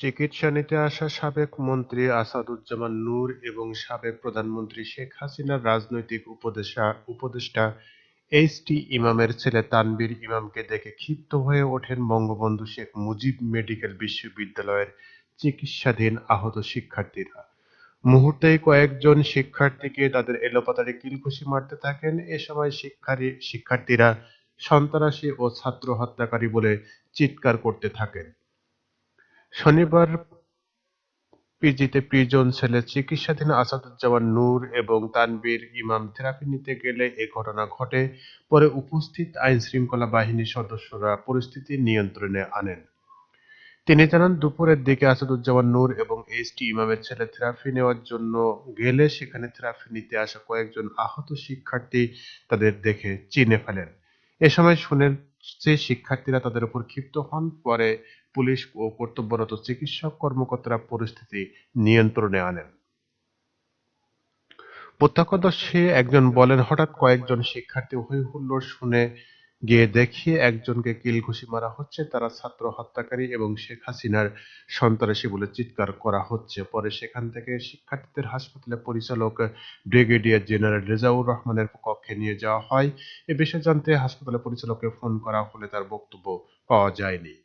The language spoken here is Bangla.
চিকিৎসা নিতে আসা সাবেক মন্ত্রী আসাদুজ্জামান নূর এবং সাবেক প্রধানমন্ত্রী শেখ হাসিনার রাজনৈতিক উপদেষ্টা উপদেষ্টা এইচ টি ইমামের ছেলে তানবীর ইমামকে দেখে ক্ষিপ্ত হয়ে ওঠেন বঙ্গবন্ধু শেখ মুজিব মেডিকেল বিশ্ববিদ্যালয়ের চিকিৎসাধীন আহত শিক্ষার্থীরা। মুহূর্তেই কয়েকজন শিক্ষার্থীকে তাদের এলোপাতাড়ি কিলঘুষি মারতে থাকেন। এ সময় শিক্ষারী শিক্ষার্থীরা সন্ত্রাসী ও ছাত্র হত্যাকারী বলে চিৎকার করতে থাকেন। শনিবার পিজিতে প্রিজন সেলে চিকিৎসাধীন আসাদুজ্জামান নূর এবং তানবীর ইমাম থেরাপি নিতে গেলে এ ঘটনা ঘটে। পরে উপস্থিত আইনশৃঙ্খলা বাহিনীর সদস্যরা পরিস্থিতি নিয়ন্ত্রণে আনেন। তিনি জানান, দুপুরের দিকে আসাদুজ্জামান নূর এবং এইচ টি ইমামের ছেলে থেরাপি নেওয়ার জন্য গেলে সেখানে থেরাপি নিতে আসা কয়েকজন আহত শিক্ষার্থী তাদের দেখে চিনে ফেলেন। এ সময় শুনেছে শিক্ষার্থীরা তাদের উপর ক্ষিপ্ত হন। পরে পুলিশ ও কর্তব্যরত চিকিৎসক কর্মকর্তারা পরিস্থিতি নিয়ন্ত্রণে আনেন। প্রত্যক্ষদর্শী একজন বলেন, হঠাৎ কয়েকজন শিক্ষার্থী হই হুল্লোড় শুনে গিয়ে দেখি একজনকে কিলঘুষি মারা হচ্ছে। তারা ছাত্র হত্যাকারী এবং শেখ হাসিনার সন্ত্রাসী বলে চিৎকার করা হচ্ছে। পরে সেখান থেকে শিক্ষার্থীদের হাসপাতালে পরিচালক ব্রিগেডিয়ার জেনারেল রেজাউর রহমানের কক্ষে নিয়ে যাওয়া হয়। এ বিষয়ে জানতে হাসপাতালে পরিচালককে ফোন করা হলে তার বক্তব্য পাওয়া যায়নি।